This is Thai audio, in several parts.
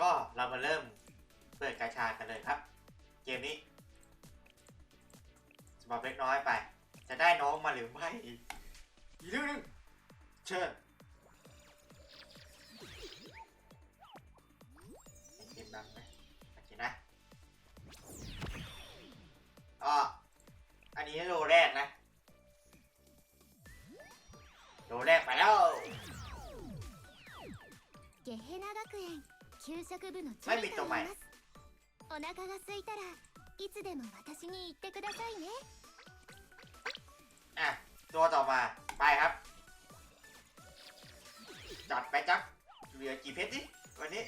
ก็เรามาเริ่มเปิดกาชากันเลยครับ เกมนี้สมบัติเล็กน้อยไป จะได้น้องมาหรือไม่อีกเรื่องนึงเชิญเกมดังไหมโอเคนะอะอันนี้โลแรกนะโลแรกไปแล้ว 給食部のチはいリと言いまミッドすお腹が空いたらいつでも私に言ってくださいね อ่ะ ตัวต่อมา ไปครับ จัดไปจักเหลือกี่เพชรดิวันนี้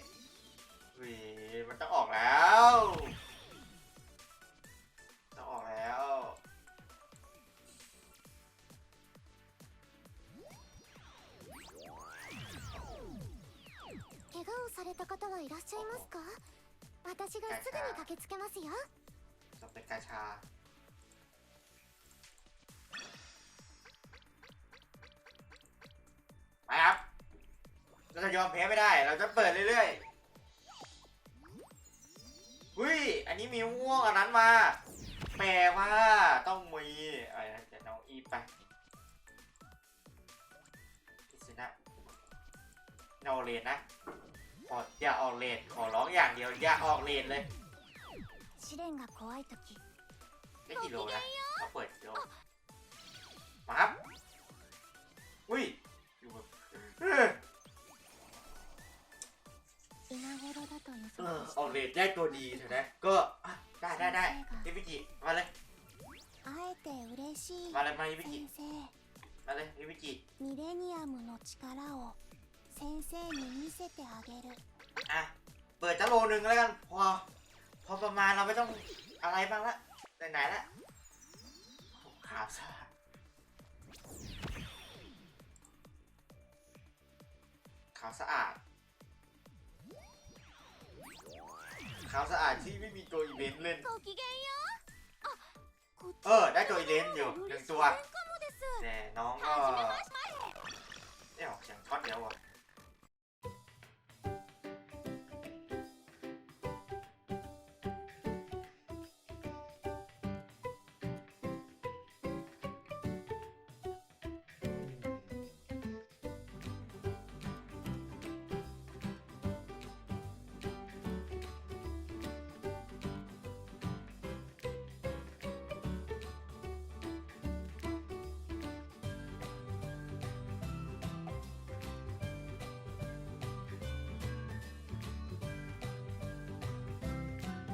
怪我をされた方はいらっしゃいますか私がすぐに駆けつけますよ จะเป็นกาชา ไปครับ เราจะยอมแพ้ไม่ได้ เราจะเปิดเรื่อยๆหุ้ย อันนี้มีม่วงอันนั้นมา แปลว่าต้องมีอะไรนะเดี๋ยวน้องอีฟไปพิซนะโนออกเลนนะ ขออย่าออกเลน ขอร้องอย่างเดียว อย่าออกเลนเลย 試練が怖い時 ได้กี่โลนะเขาเปิดกี่โลมาครับ อุ้ยอยู่แบบเออ 今頃だと予 เออ 測し ออกเลนได้ตัวดีเถอะนะ ก็อ่ะได้ได้ได้ฮิบิจิมาเลย た会えて嬉しい มาเลยมาฮิบิจิ 先生 มาเลยฮิบิจิ ミレニアムの力を 先生に見せてあげる อ่ะ เปิดจะโลนึงแล้วกัน พอ พอประมาณเราไม่ต้องอะไรบ้างละไหนๆละโอ้ขาวสะอาดขาวสะอาดขาวสะอาดที่ไม่มีตัวอีเวนต์เล่น ごきげんようあこっち เออ ได้ตัวอีเวนต์อยู่หนึ่งตัว かもです แต่น้องก็ はじめまして ไม่ออกเสียงช็อตเดียวอ่ะ